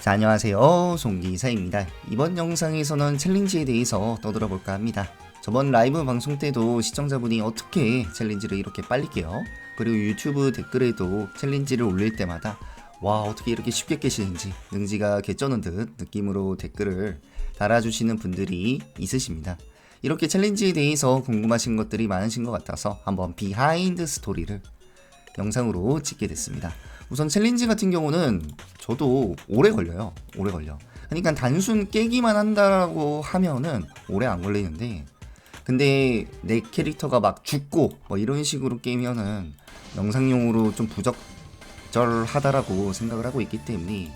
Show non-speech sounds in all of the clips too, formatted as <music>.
자, 안녕하세요. 송기사입니다. 이번 영상에서는 챌린지에 대해서 떠들어 볼까 합니다. 저번 라이브 방송 때도 시청자분이 어떻게 챌린지를 이렇게 빨리 깨요? 그리고 유튜브 댓글에도 챌린지를 올릴 때마다 와 어떻게 이렇게 쉽게 깨시는지 능지가 개쩌는 듯 느낌으로 댓글을 달아주시는 분들이 있으십니다. 이렇게 챌린지에 대해서 궁금하신 것들이 많으신 것 같아서 한번 비하인드 스토리를 영상으로 찍게 됐습니다. 우선 챌린지 같은 경우는 저도 오래 걸려요. 오래 걸려. 그러니까 단순 깨기만 한다라고 하면은 오래 안 걸리는데 근데 내 캐릭터가 막 죽고 뭐 이런 식으로 깨면은 영상용으로 좀 부적절하다라고 생각을 하고 있기 때문에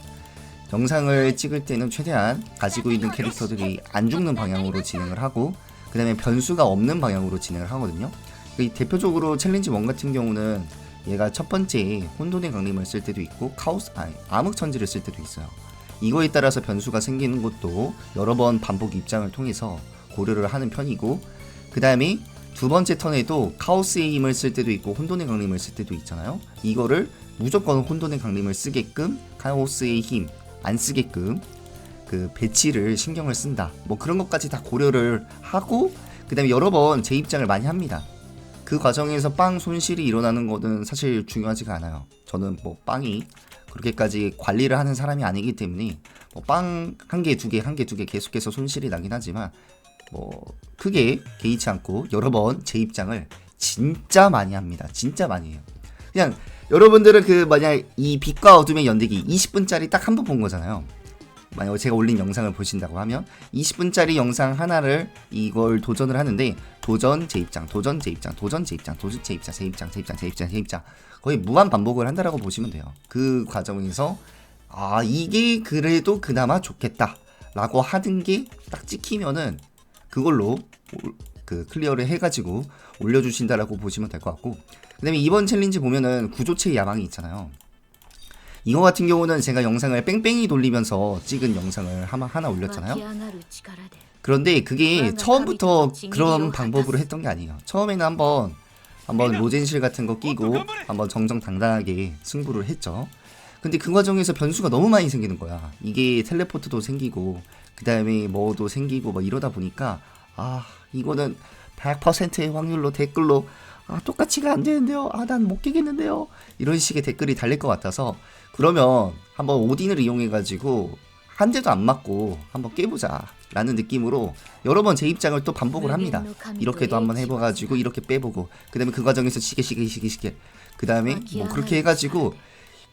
영상을 찍을 때는 최대한 가지고 있는 캐릭터들이 안 죽는 방향으로 진행을 하고 그 다음에 변수가 없는 방향으로 진행을 하거든요. 이 대표적으로 챌린지 1 같은 경우는 얘가 첫 번째 혼돈의 강림을 쓸 때도 있고 카오스 아니 암흑 천지를 쓸 때도 있어요. 이거에 따라서 변수가 생기는 것도 여러 번 반복 입장을 통해서 고려를 하는 편이고 그 다음에 두 번째 턴에도 카오스의 힘을 쓸 때도 있고 혼돈의 강림을 쓸 때도 있잖아요. 이거를 무조건 혼돈의 강림을 쓰게끔 카오스의 힘 안 쓰게끔 그 배치를 신경을 쓴다. 뭐 그런 것까지 다 고려를 하고 그다음에 여러 번제 입장을 많이 합니다. 그 과정에서 빵 손실이 일어나는 것은 사실 중요하지가 않아요. 저는 뭐 빵이 그렇게까지 관리를 하는 사람이 아니기 때문에 뭐 빵 한 개, 두 개, 한 개, 두 개 계속해서 손실이 나긴 하지만 뭐 크게 개의치 않고 여러 번 제 입장을 진짜 많이 합니다. 진짜 많이 해요. 그냥 여러분들은 그 만약 이 빛과 어둠의 연대기 20분짜리 딱 한 번 본 거잖아요. 만약 제가 올린 영상을 보신다고 하면 20분짜리 영상 하나를 이걸 도전을 하는데 도전 제 입장, 도전 제 입장, 도전 제 입장, 도전 제 입장, 제 입장, 제 입장, 제 입장, 제 입장 거의 무한 반복을 한다라고 보시면 돼요. 그 과정에서 아 이게 그래도 그나마 좋겠다라고 하는 게딱 찍히면은 그걸로 그 클리어를 해가지고 올려주신다라고 보시면 될 것 같고 그다음에 이번 챌린지 보면은 구조체 야망이 있잖아요. 이거 같은 경우는 제가 영상을 뺑뺑이 돌리면서 찍은 영상을 하나, 하나 올렸잖아요. 그런데 그게 처음부터 그런 방법으로 했던 게 아니에요. 처음에는 한번 한번 로젠실 같은 거 끼고 한번 정정당당하게 승부를 했죠. 근데 그 과정에서 변수가 너무 많이 생기는 거야. 이게 텔레포트도 생기고 그 다음에 뭐도 생기고 뭐 이러다 보니까 아 이거는 100%의 확률로 댓글로 아 똑같이가 안 되는데요. 아 난 못 깨겠는데요. 이런 식의 댓글이 달릴 것 같아서 그러면 한번 오딘을 이용해 가지고 한 대도 안 맞고 한번 깨보자 라는 느낌으로 여러 번 제 입장을 또 반복을 합니다. 이렇게도 한번 해봐가지고 이렇게 빼보고 그 다음에 그 과정에서 시계 시계 시계 시계. 그 다음에 뭐 그렇게 해가지고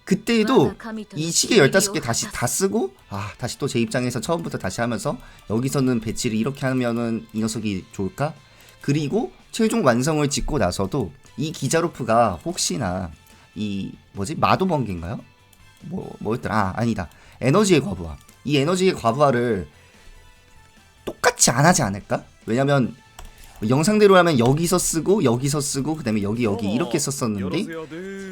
그때도 이 시계 15개 다시 다 쓰고 아 다시 또 제 입장에서 처음부터 다시 하면서 여기서는 배치를 이렇게 하면은 이 녀석이 좋을까 그리고 최종 완성을 짓고 나서도 이 기자로프가 혹시나 이 뭐지 마도번개인가요? 뭐 뭐였더라? 아 아니다 에너지의 과부하 이 에너지의 과부하를 똑같이 안 하지 않을까? 왜냐면 영상대로 하면 여기서 쓰고 여기서 쓰고 그다음에 여기 여기 이렇게 썼었는데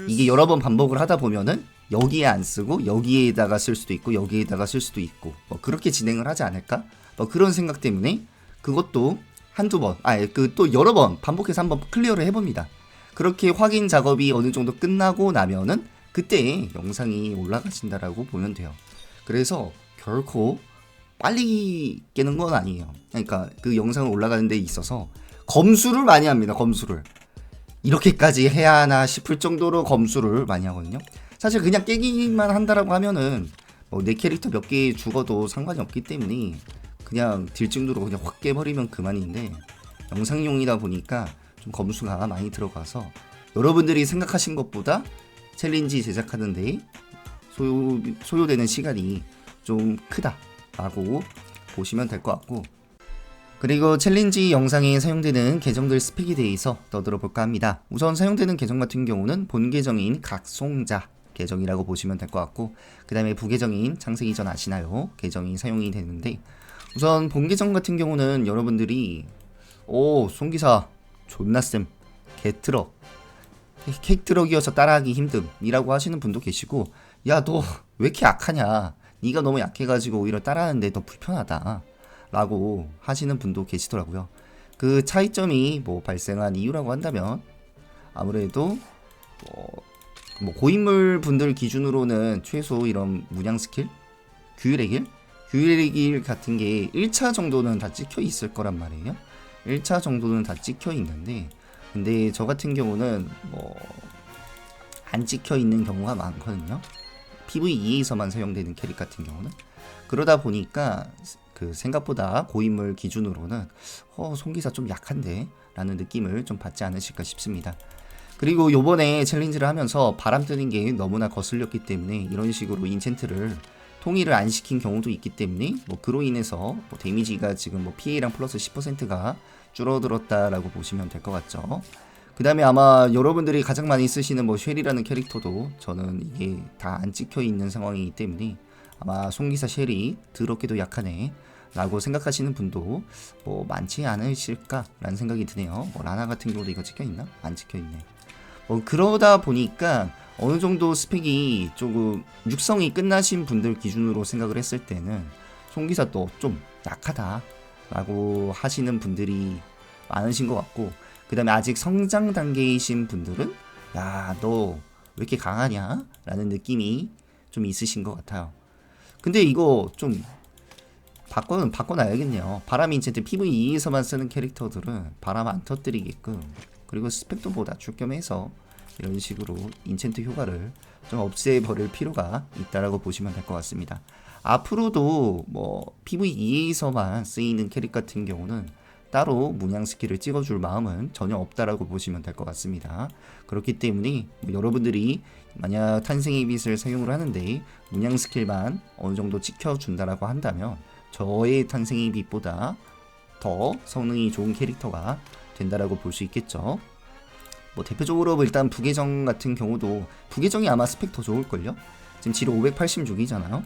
이게 여러 번 반복을 하다 보면은 여기에 안 쓰고 여기에다가 쓸 수도 있고 여기에다가 쓸 수도 있고 뭐 그렇게 진행을 하지 않을까? 뭐 그런 생각 때문에 그것도 한두 번, 아예 그또 여러 번 반복해서 한번 클리어를 해봅니다. 그렇게 확인 작업이 어느 정도 끝나고 나면은 그때 영상이 올라가신다라고 보면 돼요. 그래서 결코 빨리 깨는 건 아니에요. 그러니까 그 영상을 올라가는 데 있어서 검수를 많이 합니다. 검수를. 이렇게까지 해야 하나 싶을 정도로 검수를 많이 하거든요. 사실 그냥 깨기만 한다라고 하면은 뭐 내 캐릭터 몇 개 죽어도 상관이 없기 때문에 그냥 딜증도로 그냥 확 깨버리면 그만인데 영상용이다 보니까 좀 검수가 많이 들어가서 여러분들이 생각하신 것보다 챌린지 제작하는 데 소요, 소요되는 시간이 좀 크다라고 보시면 될 것 같고 그리고 챌린지 영상에 사용되는 계정들 스펙에 대해서 떠들어 볼까 합니다. 우선 사용되는 계정 같은 경우는 본 계정인 각송자 계정이라고 보시면 될 것 같고 그 다음에 부계정인 창세기 전 아시나요? 계정이 사용이 되는데 우선 본 계정 같은 경우는 여러분들이 오 송기사 존나 쌤 개트럭 케이크트럭이어서 따라하기 힘듦이라고 하시는 분도 계시고 야 너 왜 이렇게 약하냐 네가 너무 약해가지고 오히려 따라하는데 더 불편하다 라고 하시는 분도 계시더라고요 그 차이점이 뭐 발생한 이유라고 한다면 아무래도 뭐, 뭐 고인물 분들 기준으로는 최소 이런 문양 스킬 규율의 길? 규율의 길 같은 게 1차 정도는 다 찍혀 있을 거란 말이에요. 1차 정도는 다 찍혀 있는데 근데 저 같은 경우는 뭐 안 찍혀 있는 경우가 많거든요. PVE에서만 사용되는 캐릭 같은 경우는 그러다 보니까 그 생각보다 고인물 기준으로는 어 송기사 좀 약한데 라는 느낌을 좀 받지 않으실까 싶습니다. 그리고 요번에 챌린지를 하면서 바람 뜨는 게 너무나 거슬렸기 때문에 이런 식으로 인챈트를 통일을 안 시킨 경우도 있기 때문에 뭐 그로 인해서 뭐 데미지가 지금 뭐 피해랑 플러스 10%가 줄어들었다라고 보시면 될 것 같죠. 그 다음에 아마 여러분들이 가장 많이 쓰시는 뭐 쉘이라는 캐릭터도 저는 이게 다 안 찍혀 있는 상황이기 때문에 아마 송기사 쉘이 더럽게도 약하네 라고 생각하시는 분도 뭐 많지 않으실까라는 생각이 드네요. 뭐 라나 같은 경우도 이거 찍혀 있나? 안 찍혀 있네. 뭐 그러다 보니까 어느 정도 스펙이 조금 육성이 끝나신 분들 기준으로 생각을 했을 때는 송기사 또좀 약하다라고 하시는 분들이 많으신 것 같고 그 다음에 아직 성장 단계이신 분들은 야 너 왜 이렇게 강하냐? 라는 느낌이 좀 있으신 것 같아요. 근데 이거 좀 바꿔, 바꿔놔야겠네요. 바람 인챈트 PVE에서만 쓰는 캐릭터들은 바람 안 터뜨리게끔 그리고 스펙도 뭐 낮출 겸해서 이런 식으로 인챈트 효과를 좀 없애버릴 필요가 있다라고 보시면 될 것 같습니다 앞으로도 뭐 PVE에서만 쓰이는 캐릭 같은 경우는 따로 문양 스킬을 찍어줄 마음은 전혀 없다라고 보시면 될 것 같습니다. 그렇기 때문에 뭐 여러분들이 만약 탄생의 빛을 사용을 하는데 문양 스킬만 어느 정도 찍혀준다라고 한다면 저의 탄생의 빛보다 더 성능이 좋은 캐릭터가 된다라고 볼 수 있겠죠. 뭐 대표적으로 뭐 일단 부계정 같은 경우도 부계정이 아마 스펙 더 좋을걸요? 지금 지로 586이잖아요.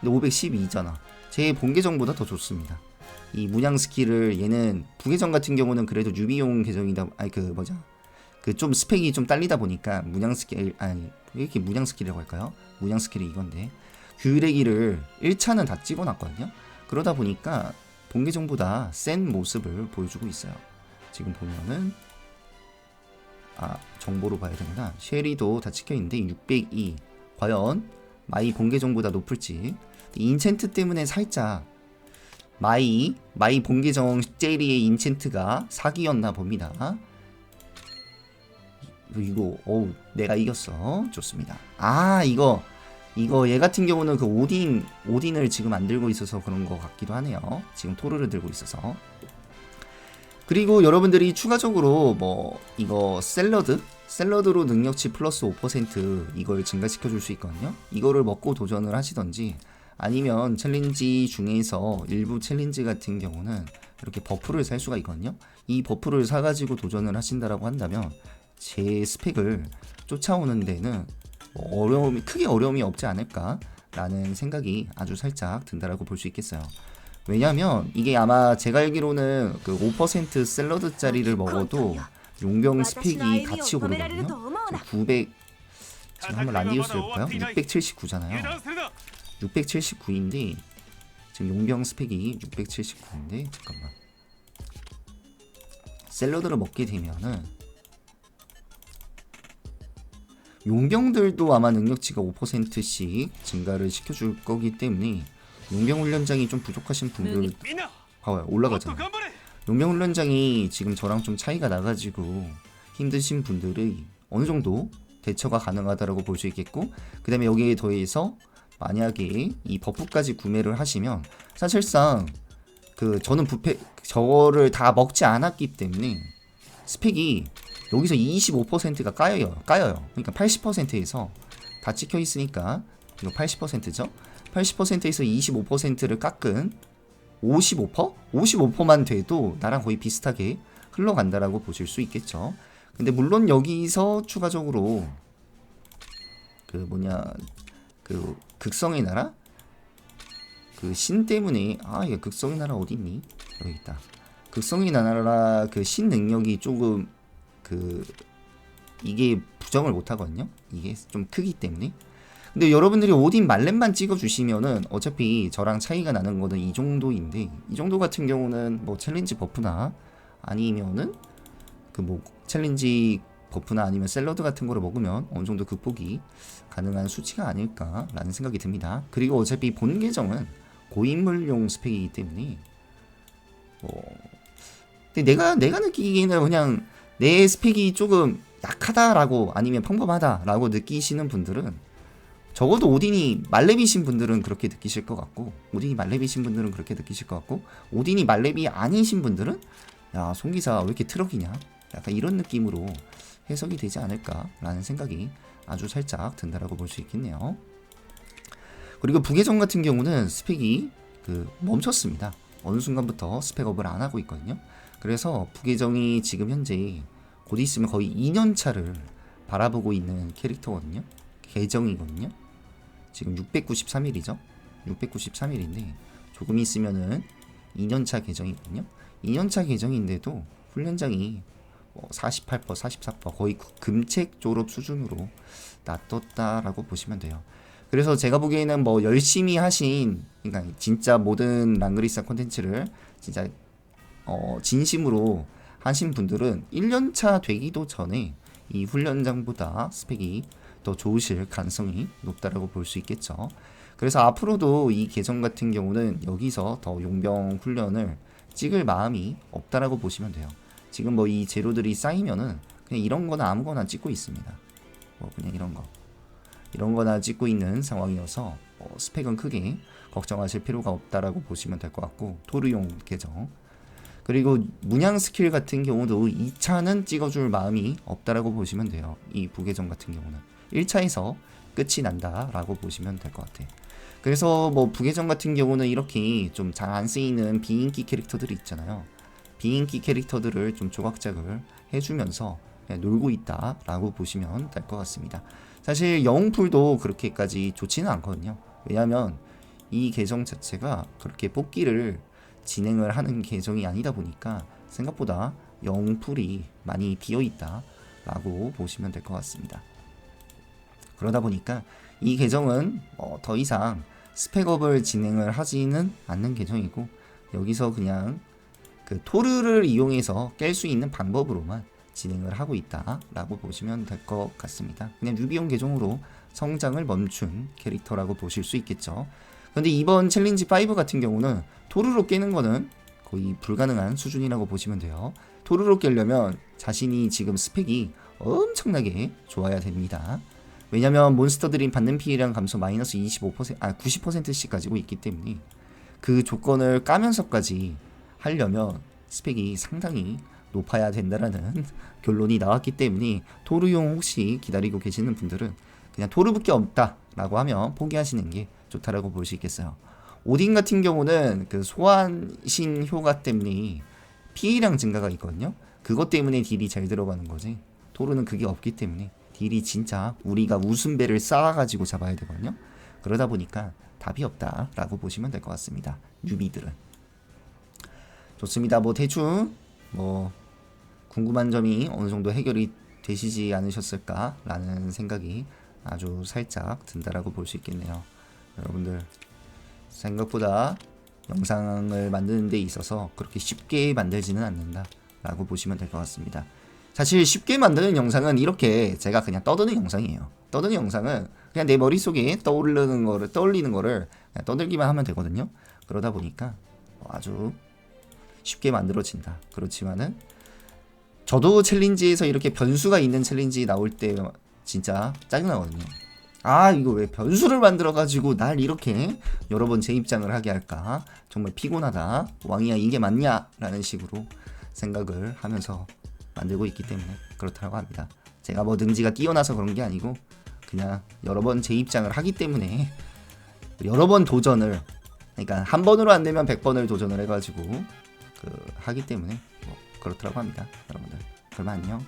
근데 512잖아. 제 본계정보다 더 좋습니다. 이 문양 스킬을 얘는 부계정 같은 경우는 그래도 유비용 계정이다 아니 그 뭐죠 그 좀 스펙이 좀 딸리다 보니까 문양 스킬 아니 왜 이렇게 문양 스킬이라고 할까요 문양 스킬이 이건데 길을 1차는 다 찍어놨거든요 그러다 보니까 본계정보다 센 모습을 보여주고 있어요 지금 보면은 아 정보로 봐야 되구나 쉐리도 다 찍혀있는데 602 과연 마이 본계정보다 높을지 인챈트 때문에 살짝 마이 마이 본계정 제리의 인챈트가 사기였나 봅니다. 이거 어우 내가 이겼어 좋습니다. 아 이거 이거 얘 같은 경우는 그 오딘 오딘을 지금 안 들고 있어서 그런 것 같기도 하네요. 지금 토르를 들고 있어서. 그리고 여러분들이 추가적으로 뭐 이거 샐러드 샐러드로 능력치 플러스 5% 이걸 증가시켜 줄 수 있거든요. 이거를 먹고 도전을 하시던지 아니면 챌린지 중에서 일부 챌린지 같은 경우는 이렇게 버프를 살 수가 있거든요. 이 버프를 사가지고 도전을 하신다라고 한다면 제 스펙을 쫓아오는 데는 뭐 어려움이 크게 어려움이 없지 않을까라는 생각이 아주 살짝 든다라고 볼 수 있겠어요. 왜냐면 이게 아마 제가 알기로는 그 5% 샐러드 짜리를 먹어도 용병 스펙이 같이 오르거든요. 900 지금 한번 란디우스 볼까요? 679잖아요. 679인데 지금 용병 스펙이 679인데 잠깐만 샐러드를 먹게 되면은 용병들도 아마 능력치가 5%씩 증가를 시켜줄 거기 때문에 용병 훈련장이 좀 부족하신 분들 봐봐요 올라가잖아요 용병 훈련장이 지금 저랑 좀 차이가 나가지고 힘드신 분들이 어느 정도 대처가 가능하다라고 볼 수 있겠고 그 다음에 여기에 더해서 만약에 이 버프까지 구매를 하시면 사실상 그 저는 부패 저거를 다 먹지 않았기 때문에 스펙이 여기서 25%가 까여요. 까여요. 그러니까 80%에서 다 찍혀 있으니까 이거 80%죠. 80%에서 25%를 깎은 55%? 55%만 돼도 나랑 거의 비슷하게 흘러간다라고 보실 수 있겠죠. 근데 물론 여기서 추가적으로 그 뭐냐 그 극성의 나라? 그 신 때문에 아 이게 극성의 나라 어디 있니? 여기 있다. 극성의 나라 그 신 능력이 조금 그 이게 부정을 못 하거든요. 이게 좀 크기 때문에 근데 여러분들이 오딘 말렘만 찍어 주시면은 어차피 저랑 차이가 나는 거는 이 정도인데 이 정도 같은 경우는 뭐 챌린지 버프나 아니면은 그 뭐 챌린지 버프나 아니면 샐러드 같은 거를 먹으면 어느 정도 극복이 가능한 수치가 아닐까라는 생각이 듭니다. 그리고 어차피 본 계정은 고인물용 스펙이기 때문에 뭐 근데 내가 내가 느끼기에는 그냥 내 스펙이 조금 약하다라고 아니면 평범하다라고 느끼시는 분들은 적어도 오딘이 말렙이신 분들은 그렇게 느끼실 것 같고 오딘이 말렙이신 분들은 그렇게 느끼실 것 같고 오딘이 말렙이 아니신 분들은 야 송기사 왜 이렇게 트럭이냐 약간 이런 느낌으로 해석이 되지 않을까라는 생각이 아주 살짝 든다라고 볼 수 있겠네요. 그리고 부계정 같은 경우는 스펙이 그 멈췄습니다. 어느 순간부터 스펙업을 안 하고 있거든요. 그래서 부계정이 지금 현재 곧 있으면 거의 2년 차를 바라보고 있는 캐릭터거든요. 계정이거든요. 지금 693일이죠. 693일인데 조금 있으면은 2년차 계정이거든요. 2년차 계정인데도 훈련장이 뭐 48%, 44% 거의 금책 졸업 수준으로 놔뒀다라고 보시면 돼요. 그래서 제가 보기에는 뭐 열심히 하신 그러니까 진짜 모든 랑그리사 콘텐츠를 진짜 어 진심으로 하신 분들은 1년차 되기도 전에 이 훈련장보다 스펙이 더 좋으실 가능성이 높다라고 볼 수 있겠죠. 그래서 앞으로도 이 계정 같은 경우는 여기서 더 용병 훈련을 찍을 마음이 없다라고 보시면 돼요. 지금 뭐 이 재료들이 쌓이면은 그냥 이런 거나 아무거나 찍고 있습니다. 뭐 그냥 이런 거. 이런 거나 찍고 있는 상황이어서 어, 스펙은 크게 걱정하실 필요가 없다라고 보시면 될 것 같고 토르용 계정 그리고 문양 스킬 같은 경우도 2차는 찍어줄 마음이 없다라고 보시면 돼요 이 부계정 같은 경우는 1차에서 끝이 난다라고 보시면 될 것 같아요 그래서 뭐 부계정 같은 경우는 이렇게 좀 잘 안 쓰이는 비인기 캐릭터들이 있잖아요 비인기 캐릭터들을 좀 조각작을 해주면서 그냥 놀고 있다라고 보시면 될 것 같습니다 사실 영웅풀도 그렇게까지 좋지는 않거든요. 왜냐하면 이 계정 자체가 그렇게 뽑기를 진행을 하는 계정이 아니다 보니까 생각보다 영웅풀이 많이 비어 있다라고 보시면 될 것 같습니다. 그러다 보니까 이 계정은 어, 더 이상 스펙업을 진행을 하지는 않는 계정이고 여기서 그냥 그 토르를 이용해서 깰 수 있는 방법으로만 진행을 하고 있다라고 보시면 될 것 같습니다. 그냥 뉴비용 계정으로 성장을 멈춘 캐릭터라고 보실 수 있겠죠. 근데 이번 챌린지 5 같은 경우는 토르로 깨는 거는 거의 불가능한 수준이라고 보시면 돼요. 토르로 깨려면 자신이 지금 스펙이 엄청나게 좋아야 됩니다. 왜냐면 몬스터들이 받는 피해량 감소 마이너스 25%, 아 90%씩 가지고 있기 때문에 그 조건을 까면서까지 하려면 스펙이 상당히 높아야 된다라는 <laughs> 결론이 나왔기 때문에 토르용 혹시 기다리고 계시는 분들은 그냥 토르밖에 없다라고 하면 포기하시는 게 좋다라고 볼 수 있겠어요. 오딘 같은 경우는 그 소환신 효과 때문에 피해량 증가가 있거든요. 그것 때문에 딜이 잘 들어가는 거지. 토르는 그게 없기 때문에 딜이 진짜 우리가 웃음배를 쌓아가지고 잡아야 되거든요. 그러다 보니까 답이 없다라고 보시면 될 것 같습니다. 뉴비들은. 좋습니다. 뭐 대충 뭐 궁금한 점이 어느 정도 해결이 되시지 않으셨을까라는 생각이 아주 살짝 든다라고 볼 수 있겠네요. 여러분들 생각보다 영상을 만드는 데 있어서 그렇게 쉽게 만들지는 않는다라고 보시면 될 것 같습니다. 사실 쉽게 만드는 영상은 이렇게 제가 그냥 떠드는 영상이에요. 떠드는 영상은 그냥 내 머릿속에 떠오르는 거를 떠올리는 거를 떠들기만 하면 되거든요. 그러다 보니까 아주 쉽게 만들어진다. 그렇지만은 저도 챌린지에서 이렇게 변수가 있는 챌린지 나올 때 진짜 짜증나거든요. 아 이거 왜 변수를 만들어 가지고 날 이렇게 여러 번 재입장을 하게 할까 정말 피곤하다 왕이야 이게 맞냐 라는 식으로 생각을 하면서 만들고 있기 때문에 그렇다고 합니다. 제가 뭐 능지가 뛰어나서 그런 게 아니고 그냥 여러 번 재입장을 하기 때문에 여러 번 도전을 그러니까 한 번으로 안 되면 100번을 도전을 해가지고 그 하기 때문에 뭐 그렇더라고 합니다 여러분들. 그러면 안녕